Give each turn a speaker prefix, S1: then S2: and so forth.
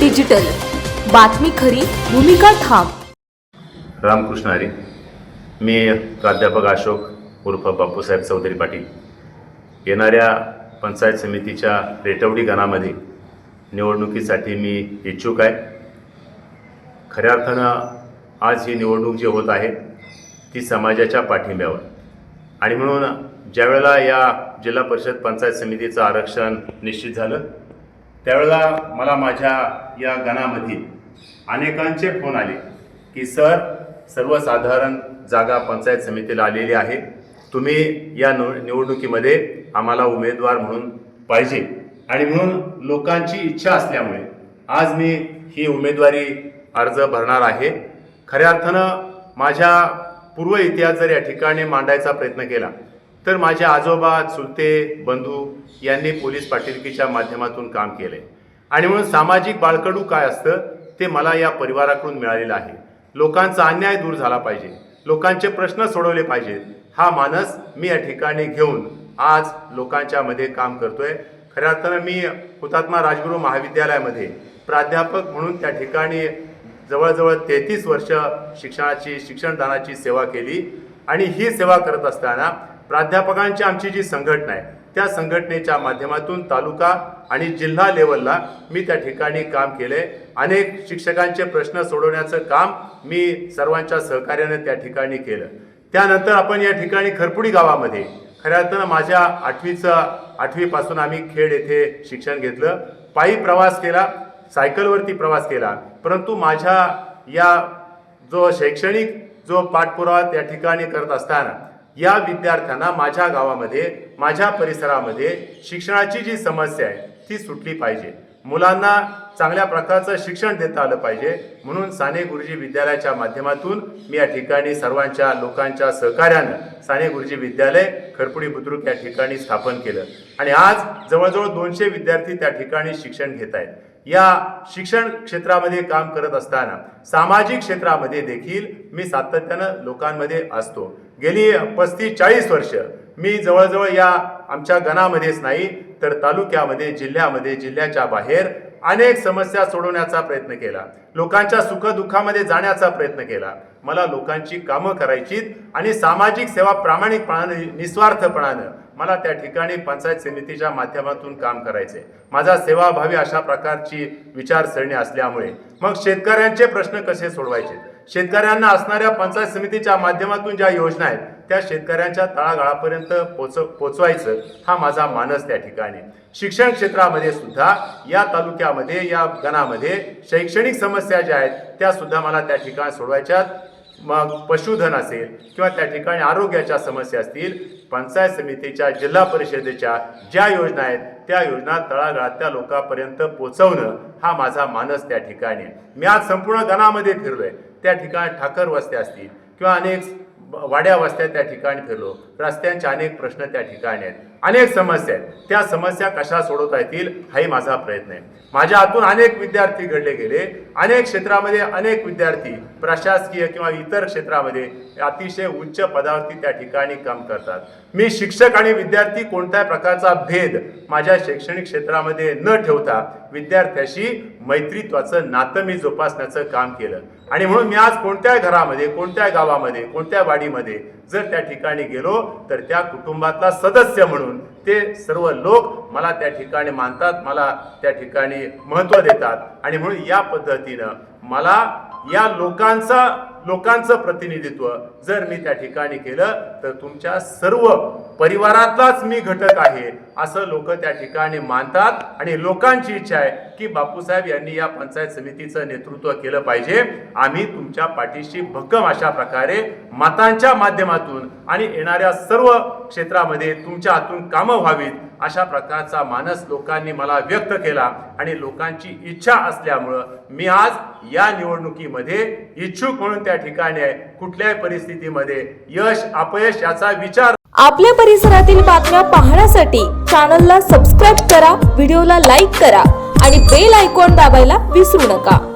S1: Digital. बातमी खरी भूमिका ठाम.
S2: रामकृष्ण हरी. मी प्राध्यापक अशोक उर्फ बापूसाहेब चौधरी पाटील. येणाऱ्या पंचायत समितीच्या रेटवडी गणामध्ये निवडणुकीसाठी मी इच्छुक आहे. खऱ्या अर्थानं आज ही निवडणूक जी होत आहे ती समाजाच्या पाठिंब्यावर. आणि म्हणून ज्यावेळेला या जिल्हा परिषद पंचायत समितीचं आरक्षण निश्चित झालं त्यावेळेला मला माझ्या या गणामध्ये अनेकांचे फोन आले की सर सर्वसाधारण जागा पंचायत समितीला आलेली आहे. तुम्ही या निव निवडणुकीमध्ये आम्हाला उमेदवार म्हणून पाहिजे. आणि म्हणून लोकांची इच्छा असल्यामुळे आज मी ही उमेदवारी अर्ज भरणार आहे. खऱ्या अर्थानं माझ्या पूर्व इतिहास जर या ठिकाणी मांडायचा प्रयत्न केला तर माझे आजोबा चुलते बंधू यांनी पोलीस पाटीलकीच्या माध्यमातून काम केले. आणि म्हणून सामाजिक बाळकडू काय असतं ते मला या परिवाराकडून मिळालेलं आहे. लोकांचा अन्याय दूर झाला पाहिजे. लोकांचे प्रश्न सोडवले पाहिजेत. हा मानस मी या ठिकाणी घेऊन आज लोकांच्या मध्ये काम करतोय. खऱ्या अर्थानं मी हुतात्मा राजगुरू महाविद्यालयामध्ये प्राध्यापक म्हणून त्या ठिकाणी जवळजवळ तेहतीस वर्ष शिक्षणाची शिक्षणदानाची सेवा केली. आणि ही सेवा करत असताना प्राध्यापकांची आमची जी संघटना आहे त्या संघटनेच्या माध्यमातून तालुका आणि जिल्हा लेवलला मी त्या ठिकाणी काम केले अनेक शिक्षकांचे प्रश्न सोडवण्याचं काम मी सर्वांच्या सहकार्याने त्या ठिकाणी केलं. त्यानंतर आपण या ठिकाणी खरपुडी गावामध्ये खऱ्या अर्थानं माझ्या आठवीचं आठवीपासून आम्ही खेड येथे शिक्षण घेतलं. पायी प्रवास केला सायकलवरती प्रवास केला. परंतु माझ्या या जो शैक्षणिक जो पाठपुरावा त्या ठिकाणी करत असताना या विद्यार्थ्यांना माझ्या गावामध्ये माझ्या परिसरामध्ये शिक्षणाची जी समस्या आहे ती सुटली पाहिजे. मुलांना चांगल्या प्रकारचं शिक्षण देता आलं पाहिजे. म्हणून साने गुरुजी विद्यालयाच्या माध्यमातून मी या ठिकाणी सर्वांच्या लोकांच्या सहकार्यानं साने गुरुजी विद्यालय खरपुडी बुद्रुक या ठिकाणी स्थापन केलं. आणि आज जवळजवळ दोनशे विद्यार्थी त्या ठिकाणी शिक्षण घेत आहेत. या शिक्षण क्षेत्रामध्ये काम करत असताना सामाजिक क्षेत्रामध्ये देखील मी सातत्यानं लोकांमध्ये असतो. गेली पस्तीस चाळीस वर्ष मी जवळजवळ या आमच्या गणामध्येच नाही तर तालुक्यामध्ये जिल्ह्यामध्ये जिल्ह्याच्या बाहेर अनेक समस्या सोडवण्याचा प्रयत्न केला. लोकांच्या सुखदुःखामध्ये जाण्याचा प्रयत्न केला. मला लोकांची कामं करायचीत आणि सामाजिक सेवा प्रामाणिकपणानं निस्वार्थपणानं मला त्या ठिकाणी पंचायत समितीच्या माध्यमातून काम करायचे. माझा सेवाभावी अशा प्रकारची विचारसरणी असल्यामुळे मग शेतकऱ्यांचे प्रश्न कसे सोडवायचे? शेतकऱ्यांना असणाऱ्या पंचायत समितीच्या माध्यमातून ज्या योजना आहेत त्या शेतकऱ्यांच्या तळागाळापर्यंत पोच पोचवायचं हा माझा मानस त्या ठिकाणी. शिक्षण क्षेत्रामध्ये सुद्धा या तालुक्यामध्ये या गणामध्ये शैक्षणिक समस्या ज्या आहेत त्या सुद्धा मला त्या ठिकाणी सोडवायच्यात. मग पशुधन असेल किंवा त्या ठिकाणी आरोग्याच्या समस्या असतील पंचायत समितीच्या जिल्हा परिषदेच्या ज्या योजना आहेत त्या योजना तळागाळातल्या लोकांपर्यंत पोचवणं हा माझा मानस त्या ठिकाणी आहे. मी आज संपूर्ण गणामध्ये फिरलोय. त्या ठिकाणी ठाकर वस्त्या असतील किंवा अनेक वाड्या वस्त्या त्या ठिकाणी फिरलो. रस्त्यांचे अनेक प्रश्न त्या ठिकाणी आहेत. अनेक समस्या आहेत. त्या समस्या कशा सोडवता येतील हाही माझा प्रयत्न आहे. माझ्या हातून अनेक विद्यार्थी घडले गेले. अनेक क्षेत्रामध्ये अनेक विद्यार्थी प्रशासकीय किंवा इतर क्षेत्रामध्ये अतिशय उच्च पदावरती त्या ठिकाणी काम करतात. मी शिक्षक आणि विद्यार्थी कोणत्याही प्रकारचा भेद माझ्या शैक्षणिक क्षेत्रामध्ये न ठेवता विद्यार्थ्याशी मैत्रीत्वाचं नातं मी जोपासण्याचं काम केलं. आणि म्हणून मी आज कोणत्या घरामध्ये कोणत्या गावामध्ये कोणत्या वाडीमध्ये जर त्या ठिकाणी गेलो तर त्या कुटुंबातला सदस्य म्हणून म्हणून ते सर्व लोक मला त्या ठिकाणी मानतात मला त्या ठिकाणी महत्त्व देतात. आणि म्हणून या पद्धतीनं मला या लोकांचा लोकांचं प्रतिनिधित्व. जर मी त्या ठिकाणी केलं तर तुमच्या सर्व परिवारातलाच मी घटक आहे असं लोक त्या ठिकाणी मानतात. आणि लोकांची इच्छा आहे की बापूसाहेब यांनी या पंचायत समितीचं नेतृत्व केलं पाहिजे. आम्ही तुमच्या पाठीशी भक्कम अशा प्रकारे मतांच्या माध्यमातून आणि येणाऱ्या सर्व क्षेत्रामध्ये तुमच्या हातून कामं व्हावीत. अशा प्रकारचा मानस लोकांनी मला व्यक्त केला आणि लोकांची इच्छा असल्यामुळं मी आज या निवडणुकीमध्ये इच्छुक म्हणून त्या ठिकाणी आहे. कुठल्याही परिस्थितीमध्ये यश अपयश याचा विचार
S1: आपल्या परिसरातील बातम्या पाहण्यासाठी चॅनलला सबस्क्राईब करा व्हिडिओला लाईक करा आणि बेल आयकॉन दाबायला विसरू नका.